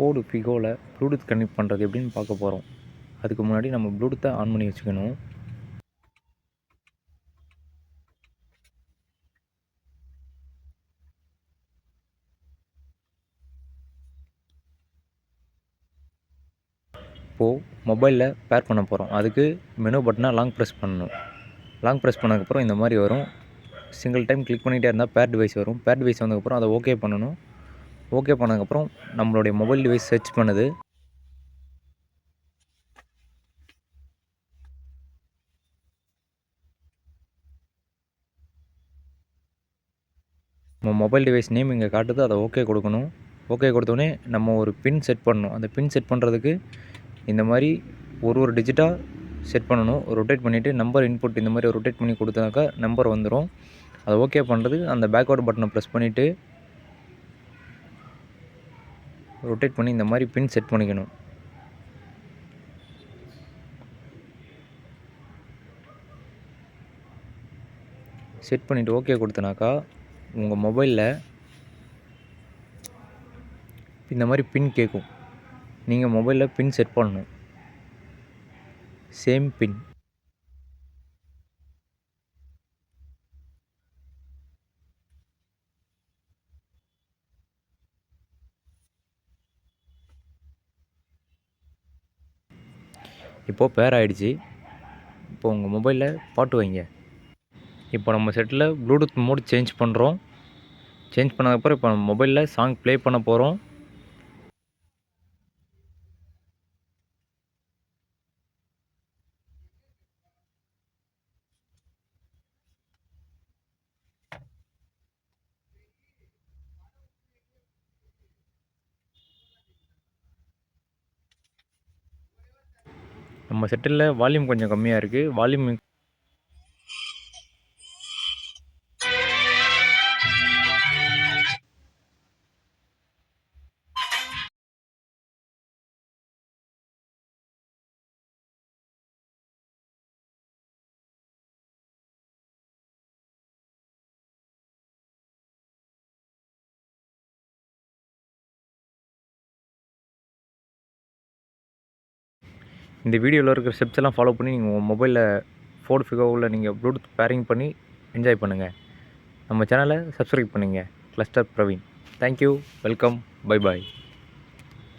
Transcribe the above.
Ford பிகோவில் Bluetooth connect பண்ணுறது எப்படின்னு பார்க்க போகிறோம் அதுக்கு முன்னாடி நம்ம ப்ளூடூத்தை ஆன் பண்ணி வச்சுக்கணும். இப்போது மொபைலில் பேர் பண்ண போகிறோம் அதுக்கு மெனு பட்டனை லாங் ப்ரெஸ் பண்ணணும். லாங் ப்ரெஸ் பண்ணதுக்கப்புறம் இந்த மாதிரி வரும். சிங்கிள் டைம் கிளிக் பண்ணிகிட்டே இருந்தால் பேர் டிவைஸ் வரும். பேர் டிவைஸ் வந்ததுக்கப்புறம் அதை ஓகே பண்ணணும். ஓகே பண்ணதுக்கப்புறம் நம்மளுடைய மொபைல் டிவைஸ் சர்ச் பண்ணுது. நம்ம மொபைல் டிவைஸ் நேம் இங்கே காட்டுது அதை ஓகே கொடுக்கணும். ஓகே கொடுத்தோடனே நம்ம ஒரு பின் செட் பண்ணணும். அந்த பின் செட் பண்ணுறதுக்கு இந்த மாதிரி ஒரு ஒரு டிஜிட்டாக செட் பண்ணணும். ரொட்டேட் பண்ணிவிட்டு நம்பர் இன்புட் இந்த மாதிரி ரொட்டேட் பண்ணி கொடுத்தாக்கா நம்பர் வந்துடும் அதை ஓகே பண்ணுறது அந்த பேக்வேர்டு பட்டனை ப்ரெஸ் பண்ணிவிட்டு ரொட்டேட் பண்ணி இந்த மாதிரி பின் செட் பண்ணிக்கணும். செட் பண்ணிவிட்டு ஓகே கொடுத்தனாக்கா உங்கள் மொபைலில் இந்த மாதிரி பின் கேட்கும் நீங்கள் மொபைலில் பின் செட் பண்ணணும். சேம் பின் இப்போது பேர் ஆகிடுச்சி இப்போ உங்கள் மொபைலில் பாட்டு வைங்க. இப்போ நம்ம செட்டில் ப்ளூடூத் மோட் சேஞ்ச் பண்ணுறோம் சேஞ்ச் பண்ணதுக்கப்புறம் இப்போ நம்ம மொபைலில் சாங் ப்ளே பண்ண போகிறோம் நம்ம செட்டில் வால்யூம் கொஞ்சம் கம்மியாக இருக்குது வால்யூம் இந்த வீடியோவில் இருக்கிற ஸ்டெப்ஸ் எல்லாம் ஃபாலோ பண்ணி நீங்கள் உங்கள் மொபைலில் ஃபோர்டு ஃபிகோவில் நீங்கள் ப்ளூடூத் பேரிங் பண்ணி என்ஜாய் பண்ணுங்கள் நம்ம சேனலை சப்ஸ்கிரைப் பண்ணுங்கள் cluster Praveen thank you welcome bye bye